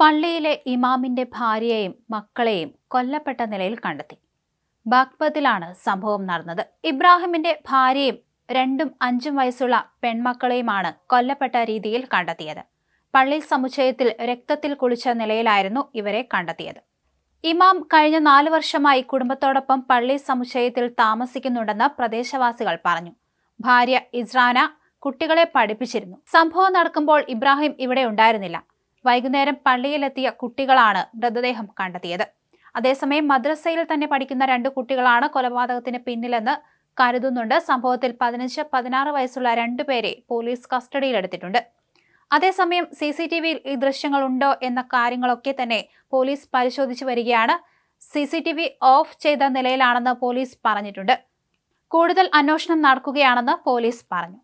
പള്ളിയിലെ ഇമാമിന്റെ ഭാര്യയെയും മക്കളെയും കൊല്ലപ്പെട്ട നിലയിൽ കണ്ടെത്തി. ബാഗ്പതിലാണ് സംഭവം നടന്നത്. ഇബ്രാഹിമിന്റെ ഭാര്യയും രണ്ടും അഞ്ചും വയസ്സുള്ള പെൺമക്കളെയുമാണ് കൊല്ലപ്പെട്ട രീതിയിൽ കണ്ടെത്തിയത്. പള്ളി സമുച്ചയത്തിൽ രക്തത്തിൽ കുളിച്ച നിലയിലായിരുന്നു ഇവരെ കണ്ടെത്തിയത്. ഇമാം കഴിഞ്ഞ നാല് വർഷമായി കുടുംബത്തോടൊപ്പം പള്ളി സമുച്ചയത്തിൽ താമസിക്കുന്നുണ്ടെന്ന് പ്രദേശവാസികൾ പറഞ്ഞു. ഭാര്യ ഇസ്രാന കുട്ടികളെ പഠിപ്പിച്ചിരുന്നു. സംഭവം നടക്കുമ്പോൾ ഇബ്രാഹിം ഇവിടെ ഉണ്ടായിരുന്നില്ല. വൈകുന്നേരം പള്ളിയിലെത്തിയ കുട്ടികളാണ് മൃതദേഹം കണ്ടെത്തിയത്. അതേസമയം മദ്രസയിൽ തന്നെ പഠിക്കുന്ന രണ്ട് കുട്ടികളാണ് കൊലപാതകത്തിന് പിന്നിലെന്ന് കരുതുന്നുണ്ട്. സംഭവത്തിൽ പതിനഞ്ച് പതിനാറ് വയസ്സുള്ള രണ്ടുപേരെ പോലീസ് കസ്റ്റഡിയിലെടുത്തിട്ടുണ്ട്. അതേസമയം സി സി ടി വിയിൽ ഈ ദൃശ്യങ്ങളുണ്ടോ എന്ന കാര്യങ്ങളൊക്കെ തന്നെ പോലീസ് പരിശോധിച്ചു വരികയാണ്. C C T V off ചെയ്ത നിലയിലാണെന്ന് പോലീസ് പറഞ്ഞിട്ടുണ്ട്. കൂടുതൽ അന്വേഷണം നടക്കുകയാണെന്ന് പോലീസ് പറഞ്ഞു.